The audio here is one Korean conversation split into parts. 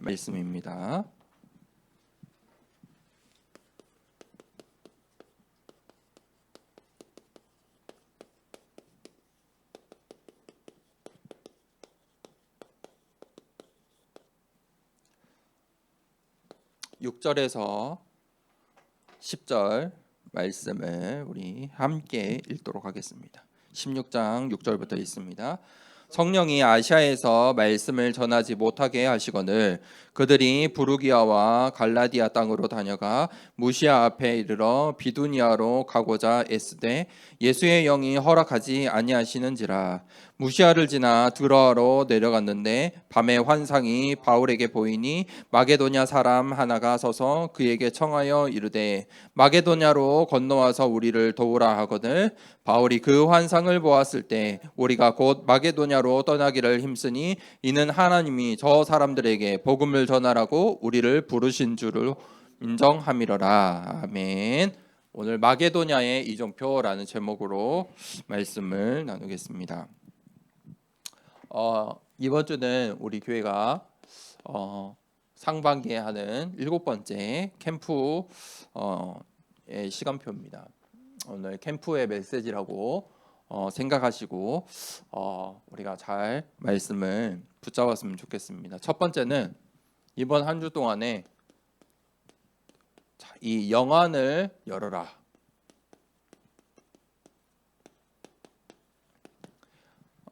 말씀입니다. 육절에서 10절 말씀을 우리 함께 읽도록 하겠습니다. 16장 6절부터 있습니다. 성령이 아시아에서 말씀을 전하지 못하게 하시거늘 그들이 부르기아와 갈라디아 땅으로 다녀가 무시아 앞에 이르러 비두니아로 가고자 애쓰되 예수의 영이 허락하지 아니하시는지라. 무시아를 지나 드로아로 내려갔는데 밤에 환상이 바울에게 보이니 마게도냐 사람 하나가 서서 그에게 청하여 이르되 마게도냐로 건너와서 우리를 도우라 하거늘 바울이 그 환상을 보았을 때 우리가 곧 마게도냐로 떠나기를 힘쓰니 이는 하나님이 저 사람들에게 복음을 전하라고 우리를 부르신 줄을 인정함이로라 아멘. 오늘 마게도냐의 이종표라는 제목으로 말씀을 나누겠습니다. 어, 이번 주는 우리 교회가 어, 상반기에 하는 일곱 번째 캠프 어, 의 시간표입니다. 오늘 캠프의 메시지라고 어, 생각하시고 어, 우리가 잘 말씀을 붙잡았으면 좋겠습니다. 첫 번째는 이번 한 주 동안에 자, 이 영안을 열어라.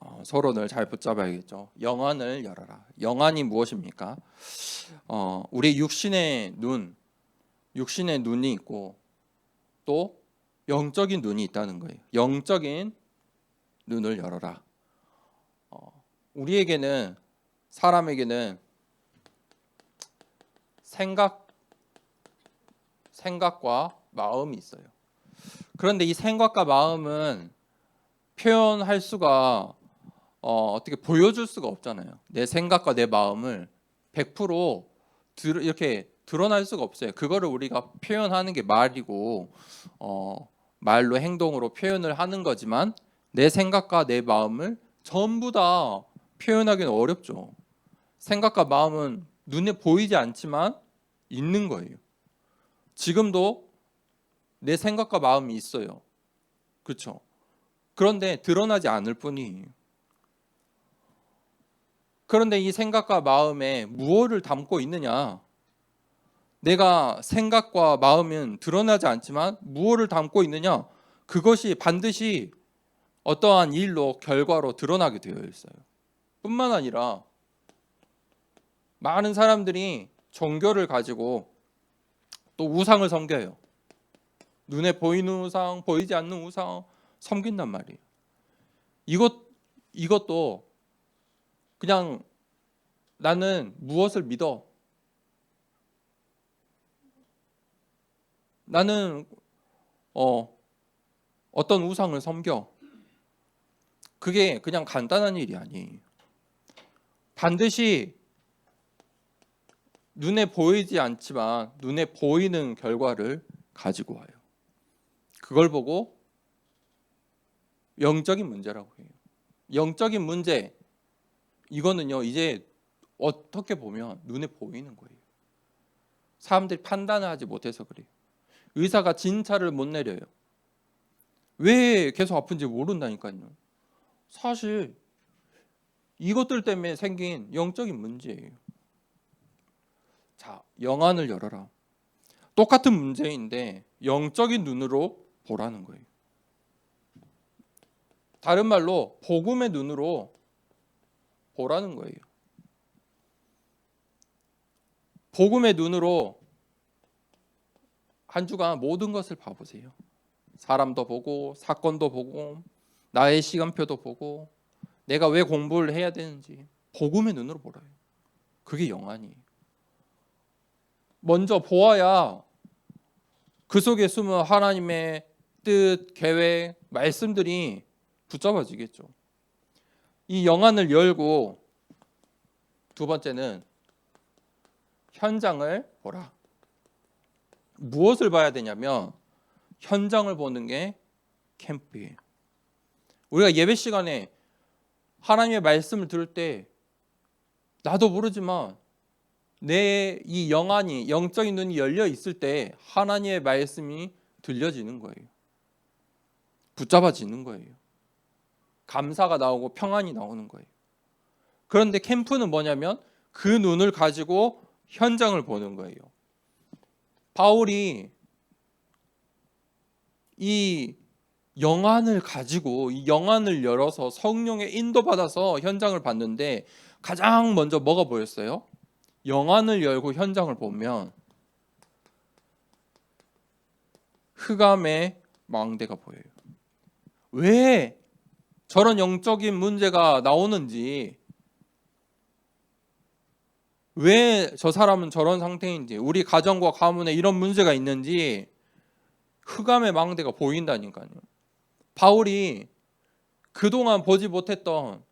어, 서론을 잘 붙잡아야겠죠. 영안을 열어라. 영안이 무엇입니까? 어, 우리 육신의 눈, 육신의 눈이 있고 또 영적인 눈이 있다는 거예요. 영적인 눈을 열어라. 어, 우리에게는 사람에게는 생각 생각과 마음이 있어요. 그런데 이 생각과 마음은 표현할 수가 어, 어떻게 보여줄 수가 없잖아요. 내 생각과 내 마음을 100% 드, 이렇게 드러날 수가 없어요. 그거를 우리가 표현하는 게 말이고 어, 말로 행동으로 표현을 하는 거지만 내 생각과 내 마음을 전부 다 표현하기는 어렵죠. 생각과 마음은 눈에 보이지 않지만 있는 거예요. 지금도 내 생각과 마음이 있어요. 그렇죠? 그런데 드러나지 않을 뿐이에요. 그런데 이 생각과 마음에 무엇을 담고 있느냐? 내가 생각과 마음은 드러나지 않지만 무엇을 담고 있느냐? 그것이 반드시 어떠한 일로 결과로 드러나게 되어 있어요. 뿐만 아니라 많은 사람들이 종교를 가지고 또 우상을 섬겨요. 눈에 보이는 우상, 보이지 않는 우상 섬긴단 말이에요. 이것 이것도 그냥 나는 무엇을 믿어? 나는 어 어떤 우상을 섬겨. 그게 그냥 간단한 일이 아니에요. 반드시 눈에 보이지 않지만 눈에 보이는 결과를 가지고 와요. 그걸 보고 영적인 문제라고 해요. 영적인 문제 이거는요 이제 어떻게 보면 눈에 보이는 거예요. 사람들이 판단을 하지 못해서 그래요. 의사가 진찰을 못 내려요. 왜 계속 아픈지 모른다니까요. 사실 이것들 때문에 생긴 영적인 문제예요. 자, 영안을 열어라. 똑같은 문제인데 영적인 눈으로 보라는 거예요. 다른 말로 복음의 눈으로 보라는 거예요. 복음의 눈으로 한 주간 모든 것을 봐보세요. 사람도 보고 사건도 보고 나의 시간표도 보고 내가 왜 공부를 해야 되는지 복음의 눈으로 보라요. 그게 영안이에요. 먼저 보아야 그 속에 숨은 하나님의 뜻, 계획, 말씀들이 붙잡아지겠죠. 이 영안을 열고 두 번째는 현장을 보라. 무엇을 봐야 되냐면 현장을 보는 게 캠프예요. 우리가 예배 시간에 하나님의 말씀을 들을 때 나도 모르지만 내 이 영안이 영적인 눈이 열려 있을 때 하나님의 말씀이 들려지는 거예요. 붙잡아지는 거예요. 감사가 나오고 평안이 나오는 거예요. 그런데 캠프는 뭐냐면 그 눈을 가지고 현장을 보는 거예요. 바울이 이 영안을 가지고 이 영안을 열어서 성령의 인도받아서 현장을 봤는데 가장 먼저 뭐가 보였어요? 영안을 열고 현장을 보면 흑암의 망대가 보여요. 왜 저런 영적인 문제가 나오는지 왜 저 사람은 저런 상태인지 우리 가정과 가문에 이런 문제가 있는지 흑암의 망대가 보인다니까요. 바울이 그동안 보지 못했던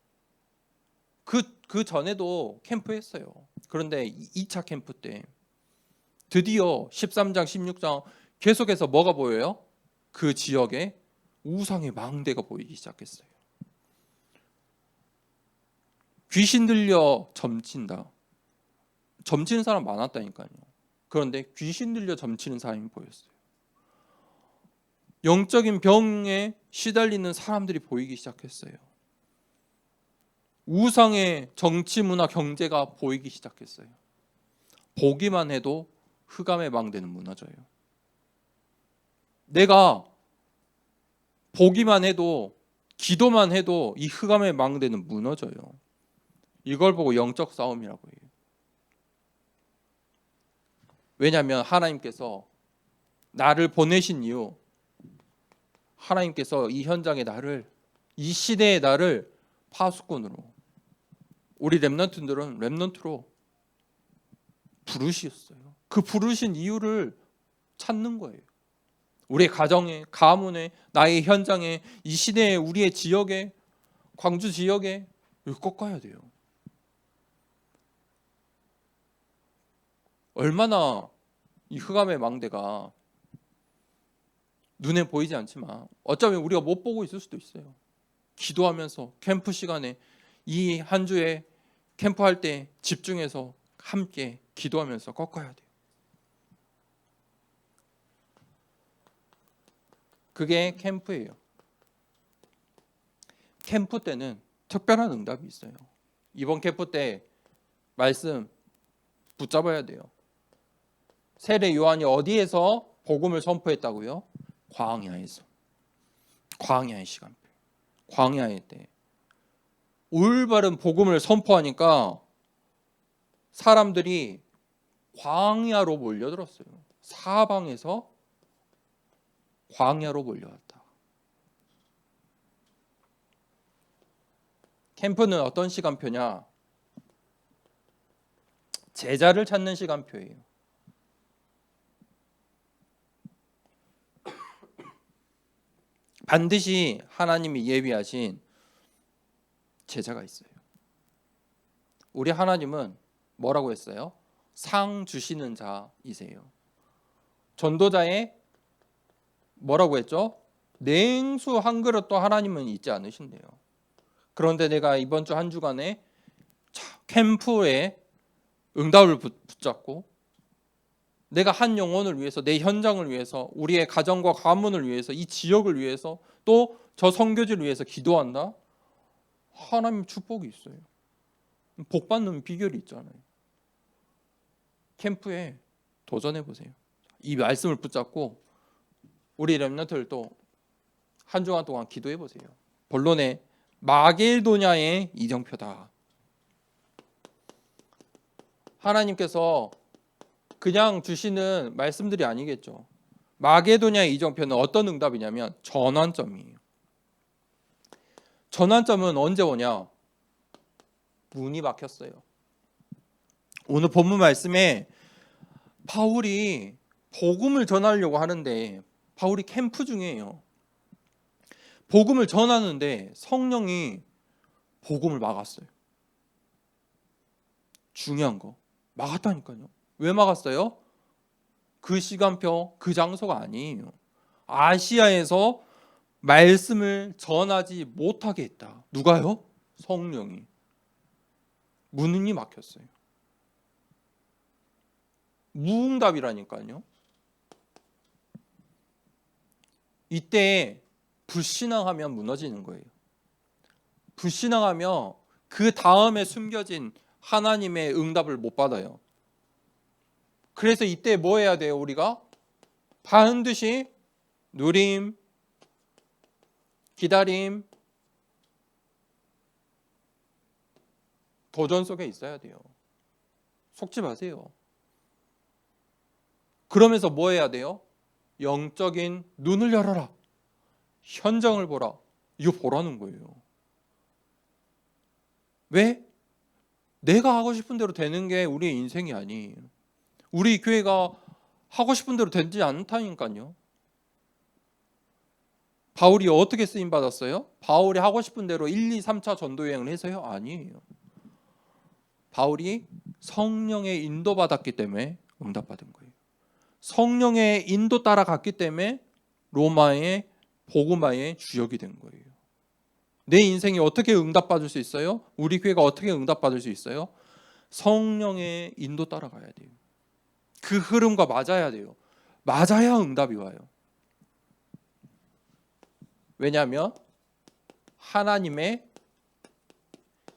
그, 그 전에도 캠프했어요. 그런데 2차 캠프 때 드디어 13장, 16장 계속해서 뭐가 보여요? 그 지역에 우상의 망대가 보이기 시작했어요. 귀신 들려 점친다. 점치는 사람 많았다니까요. 그런데 귀신 들려 점치는 사람이 보였어요. 영적인 병에 시달리는 사람들이 보이기 시작했어요. 우상의 정치, 문화, 경제가 보이기 시작했어요. 보기만 해도 흑암의 망대는 무너져요. 내가 보기만 해도 기도만 해도 이 흑암의 망대는 무너져요. 이걸 보고 영적 싸움이라고 해요. 왜냐하면 하나님께서 나를 보내신 이유 하나님께서 이 현장의 나를 이 시대의 나를 파수꾼으로 우리 렘넌트들은 렘넌트로 부르셨어요. 그 부르신 이유를 찾는 거예요. 우리 가정에, 가문에, 나의 현장에, 이 시대에, 우리의 지역에, 광주 지역에 꺾어야 돼요. 얼마나 이 흑암의 망대가 눈에 보이지 않지만 어쩌면 우리가 못 보고 있을 수도 있어요. 기도하면서 캠프 시간에 이 한 주에 캠프할 때 집중해서 함께 기도하면서 꺾어야 돼요. 그게 캠프예요. 캠프 때는 특별한 응답이 있어요. 이번 캠프 때 말씀 붙잡아야 돼요. 세례 요한이 어디에서 복음을 선포했다고요? 광야에서. 광야의 시간표. 광야의 때. 올바른 복음을 선포하니까 사람들이 광야로 몰려들었어요. 사방에서 광야로 몰려왔다. 캠프는 어떤 시간표냐? 제자를 찾는 시간표예요. 반드시 하나님이 예비하신 제자가 있어요. 우리 하나님은 뭐라고 했어요? 상 주시는 자이세요. 전도자의 뭐라고 했죠? 냉수 한 그릇도 하나님은 잊지 않으신대요. 그런데 내가 이번 주 한 주간에 캠프에 응답을 붙잡고 내가 한 영혼을 위해서 내 현장을 위해서 우리의 가정과 가문을 위해서 이 지역을 위해서 또 저 선교지를 위해서 기도한다. 하나님 축복이 있어요. 복 받는 비결이 있잖아요. 캠프에 도전해 보세요. 이 말씀을 붙잡고 우리 렘넌트를 또 한 주간 동안 기도해 보세요. 본론에 마게도냐의 이정표다. 하나님께서 그냥 주시는 말씀들이 아니겠죠. 마게도냐의 이정표는 어떤 응답이냐면 전환점이에요. 전환점은 언제 오냐? 문이 막혔어요. 오늘 본문 말씀에 바울이 복음을 전하려고 하는데 바울이 캠프 중이에요. 복음을 전하는데 성령이 복음을 막았어요. 중요한 거 막았다니까요. 왜 막았어요? 그 시간표, 그 장소가 아니에요. 아시아에서 말씀을 전하지 못하게 했다. 누가요? 성령이. 문이 막혔어요. 무응답이라니까요. 이때 불신앙하면 무너지는 거예요. 불신앙하면 그 다음에 숨겨진 하나님의 응답을 못 받아요. 그래서 이때 뭐 해야 돼요, 우리가? 반드시 누림, 기다림, 도전 속에 있어야 돼요. 속지 마세요. 그러면서 뭐 해야 돼요? 영적인 눈을 열어라. 현장을 보라. 이거 보라는 거예요. 왜? 내가 하고 싶은 대로 되는 게 우리의 인생이 아니에요. 우리 교회가 하고 싶은 대로 되지 않다니까요. 바울이 어떻게 쓰임 받았어요? 바울이 하고 싶은 대로 1, 2, 3차 전도 여행을 해서요? 아니에요. 바울이 성령의 인도 받았기 때문에 응답 받은 거예요. 성령의 인도 따라갔기 때문에 로마의 복음화의 주역이 된 거예요. 내 인생이 어떻게 응답받을 수 있어요? 우리 교회가 어떻게 응답받을 수 있어요? 성령의 인도 따라가야 돼요. 그 흐름과 맞아야 돼요. 맞아야 응답이 와요. 왜냐하면 하나님의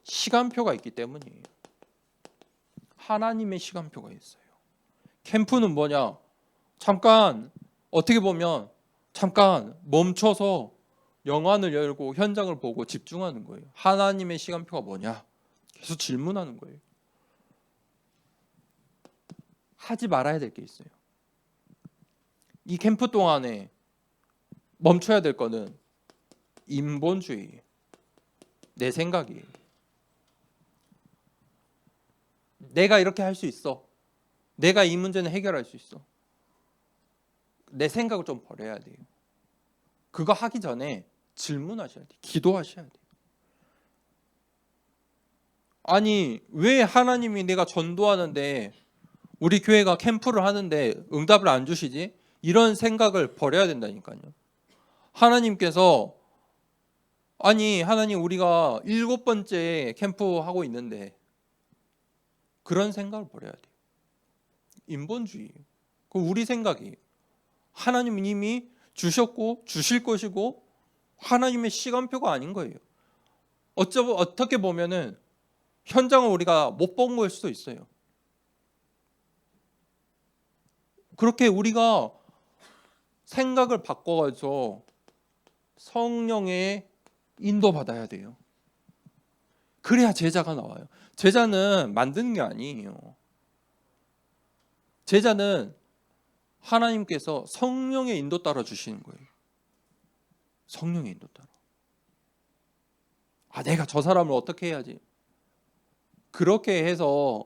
시간표가 있기 때문이에요. 하나님의 시간표가 있어요. 캠프는 뭐냐? 잠깐 어떻게 보면 잠깐 멈춰서 영안을 열고 현장을 보고 집중하는 거예요. 하나님의 시간표가 뭐냐? 계속 질문하는 거예요. 하지 말아야 될 게 있어요. 이 캠프 동안에 멈춰야 될 거는 인본주의. 내 생각이. 내가 이렇게 할 수 있어. 내가 이 문제는 해결할 수 있어. 내 생각을 좀 버려야 돼요. 그거 하기 전에 질문하셔야 돼요. 기도하셔야 돼요. 아니, 왜 하나님이 내가 전도하는데 우리 교회가 캠프를 하는데 응답을 안 주시지? 이런 생각을 버려야 된다니까요. 하나님께서 아니, 하나님 우리가 일곱 번째 캠프 하고 있는데 그런 생각을 버려야 돼요. 인본주의. 그 우리 생각이 하나님은 이미 주셨고 주실 것이고 하나님의 시간표가 아닌 거예요. 어쩌 어떻게 보면은 현장을 우리가 못 본 걸 수도 있어요. 그렇게 우리가 생각을 바꿔가지고 성령의 인도 받아야 돼요. 그래야 제자가 나와요. 제자는 만드는 게 아니에요. 제자는 하나님께서 성령의 인도 따라 주시는 거예요. 성령의 인도 따라. 아, 내가 저 사람을 어떻게 해야지? 그렇게 해서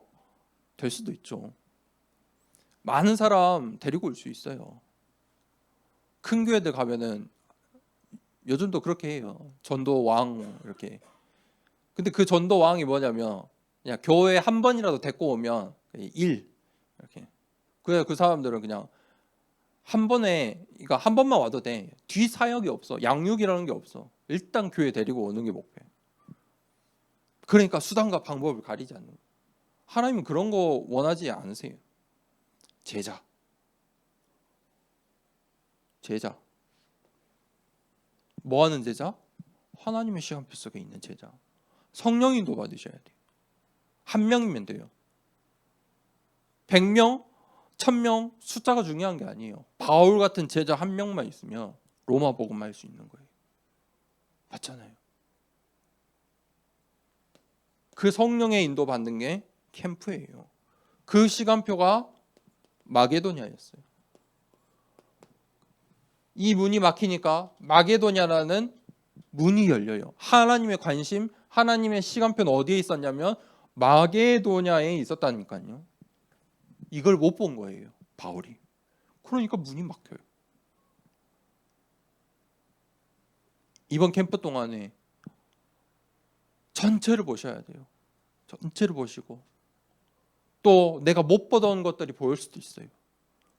될 수도 있죠. 많은 사람 데리고 올 수 있어요. 큰 교회들 가면은 요즘도 그렇게 해요. 전도 왕 이렇게. 근데 그 전도 왕이 뭐냐면 그냥 교회 한 번이라도 데리고 오면 일 이렇게. 그래 그 사람들은 그냥 한 번에 그러니까 한 번만 와도 돼. 뒤 사역이 없어. 양육이라는 게 없어. 일단 교회 데리고 오는 게 목표야. 그러니까 수단과 방법을 가리지 않는. 하나님은 그런 거 원하지 않으세요. 제자. 제자. 뭐 하는 제자? 하나님의 시간표 속에 있는 제자. 성령 인도 받으셔야 돼요. 한 명이면 돼요. 100명, 1000명 숫자가 중요한 게 아니에요. 바울 같은 제자 한 명만 있으면 로마 복음만 할 수 있는 거예요. 맞잖아요. 그 성령의 인도 받는 게 캠프예요. 그 시간표가 마게도냐였어요. 이 문이 막히니까 마게도냐라는 문이 열려요. 하나님의 관심, 하나님의 시간표는 어디에 있었냐면 마게도냐에 있었다니까요. 이걸 못 본 거예요. 바울이. 그러니까 문이 막혀요. 이번 캠프 동안에 전체를 보셔야 돼요. 전체를 보시고 또 내가 못 보던 것들이 보일 수도 있어요.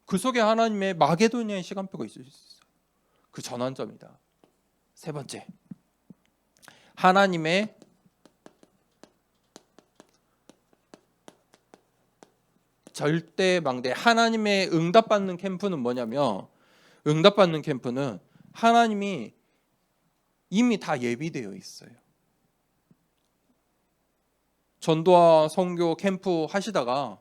그 속에 하나님의 마게도니아의 시간표가 있을 수 있어요. 그 전환점이다. 세 번째. 하나님의 절대 망대 하나님의 응답받는 캠프는 뭐냐면 응답받는 캠프는 하나님이 이미 다 예비되어 있어요. 전도와 선교 캠프 하시다가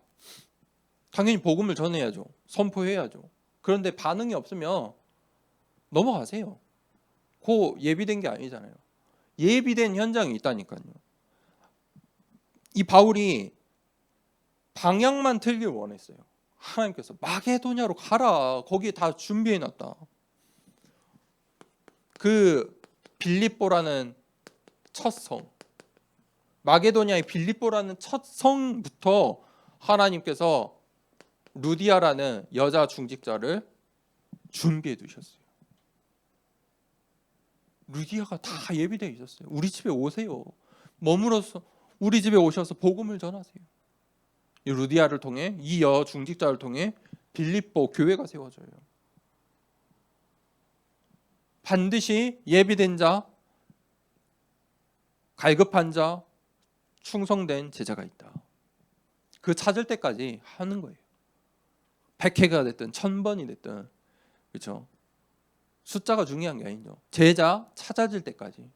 당연히 복음을 전해야죠. 선포해야죠. 그런데 반응이 없으면 넘어가세요. 그 예비된 게 아니잖아요. 예비된 현장이 있다니까요. 이 바울이 방향만 틀길 원했어요. 하나님께서 마게도냐로 가라. 거기에 다 준비해 놨다. 그 빌립보라는 첫 성. 마게도냐의 빌립보라는 첫 성부터 하나님께서 루디아라는 여자 중직자를 준비해 두셨어요. 루디아가 다 예비되어 있었어요. 우리 집에 오세요. 머물어서 우리 집에 오셔서 복음을 전하세요. 이 루디아를 통해 이 여 중직자를 통해 빌립보 교회가 세워져요. 반드시 예비된 자, 갈급한 자, 충성된 제자가 있다. 그 찾을 때까지 하는 거예요. 백회가 됐든 천 번이 됐든 그렇죠. 숫자가 중요한 게 아니죠. 제자 찾아질 때까지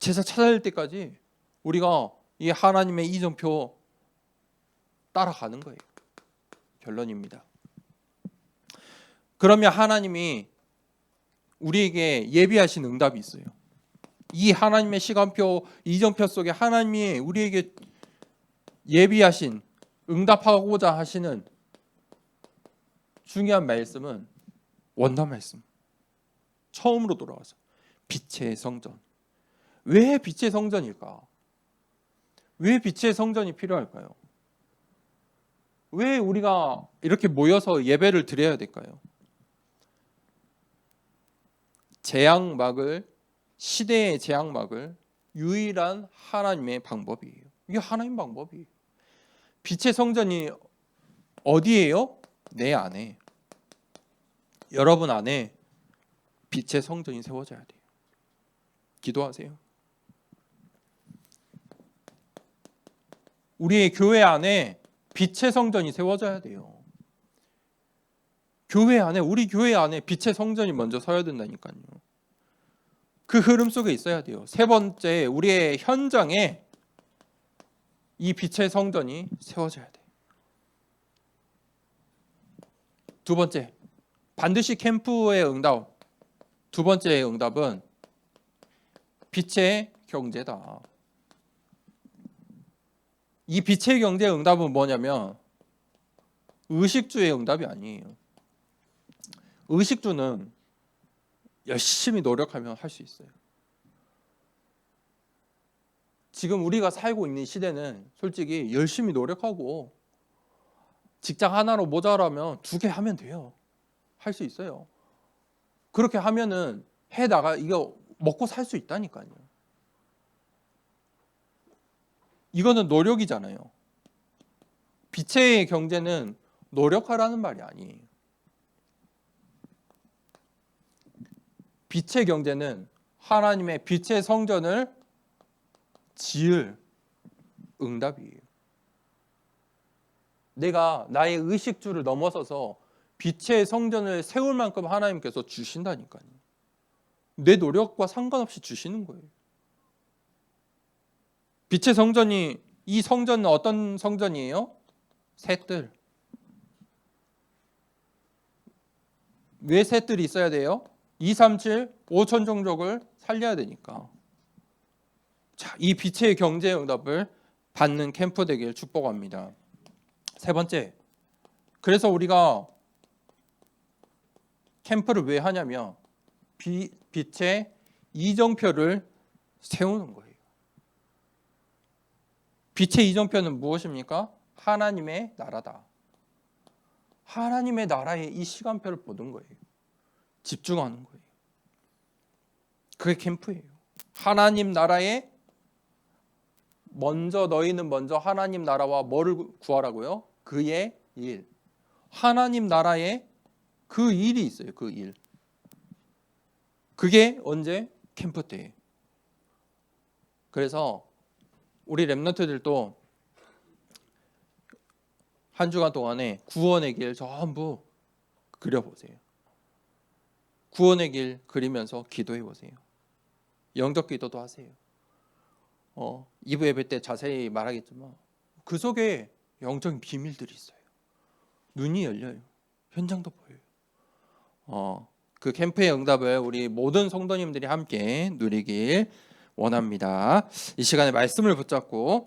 제자 찾아질 때까지 우리가 이 하나님의 이정표 따라가는 거예요. 결론입니다. 그러면 하나님이 우리에게 예비하신 응답이 있어요. 이 하나님의 시간표 이정표 속에 하나님이 우리에게 예비하신 응답하고자 하시는 중요한 말씀은 원단 말씀. 처음으로 돌아와서 빛의 성전. 왜 빛의 성전일까? 왜 빛의 성전이 필요할까요? 왜 우리가 이렇게 모여서 예배를 드려야 될까요? 재앙막을 시대의 재앙막을 유일한 하나님의 방법이에요. 이게 하나님 방법이에요. 빛의 성전이 어디예요? 내 안에. 여러분 안에 빛의 성전이 세워져야 돼요. 기도하세요. 우리의 교회 안에 빛의 성전이 세워져야 돼요. 교회 안에 우리 교회 안에 빛의 성전이 먼저 서야 된다니까요. 그 흐름 속에 있어야 돼요. 세 번째 우리의 현장에 이 빛의 성전이 세워져야 돼. 두 번째 반드시 캠프의 응답. 두 번째 응답은 빛의 경제다. 이 빛의 경제 응답은 뭐냐면 의식주의 응답이 아니에요. 의식주는 열심히 노력하면 할 수 있어요. 지금 우리가 살고 있는 시대는 솔직히 열심히 노력하고 직장 하나로 모자라면 두 개 하면 돼요. 할 수 있어요. 그렇게 하면은 해 나가 이거 먹고 살 수 있다니까요. 이거는 노력이잖아요. 빛의 경제는 노력하라는 말이 아니에요. 빛의 경제는 하나님의 빛의 성전을 지을 응답이에요. 내가 나의 의식주를 넘어서서 빛의 성전을 세울 만큼 하나님께서 주신다니까요. 내 노력과 상관없이 주시는 거예요. 빛의 성전이 이 성전은 어떤 성전이에요? 셋들. 왜 셋들이 있어야 돼요? 2, 3, 7, 5천 종족을 살려야 되니까. 자, 이 빛의 경제 응답을 받는 캠프 되길 축복합니다. 세 번째. 그래서 우리가 캠프를 왜 하냐면 비, 빛의 이정표를 세우는 거예요. 빛의 이정표는 무엇입니까? 하나님의 나라다. 하나님의 나라의 이 시간표를 보는 거예요. 집중하는 거예요. 그게 캠프예요. 하나님 나라에 먼저 너희는 먼저 하나님 나라와 뭐를 구하라고요? 그의 일. 하나님 나라에 그 일이 있어요. 그 일. 그게 언제 캠프 때예요. 그래서 우리 랩런트들도 한 주간 동안에 구원의 길 전부 그려보세요. 구원의 길 그리면서 기도해 보세요. 영적 기도도 하세요. 어, 2부 예배 때 자세히 말하겠지만 그 속에 영적인 비밀들이 있어요. 눈이 열려요. 현장도 보여요. 어, 그 캠프의 응답을 우리 모든 성도님들이 함께 누리길 원합니다. 이 시간에 말씀을 붙잡고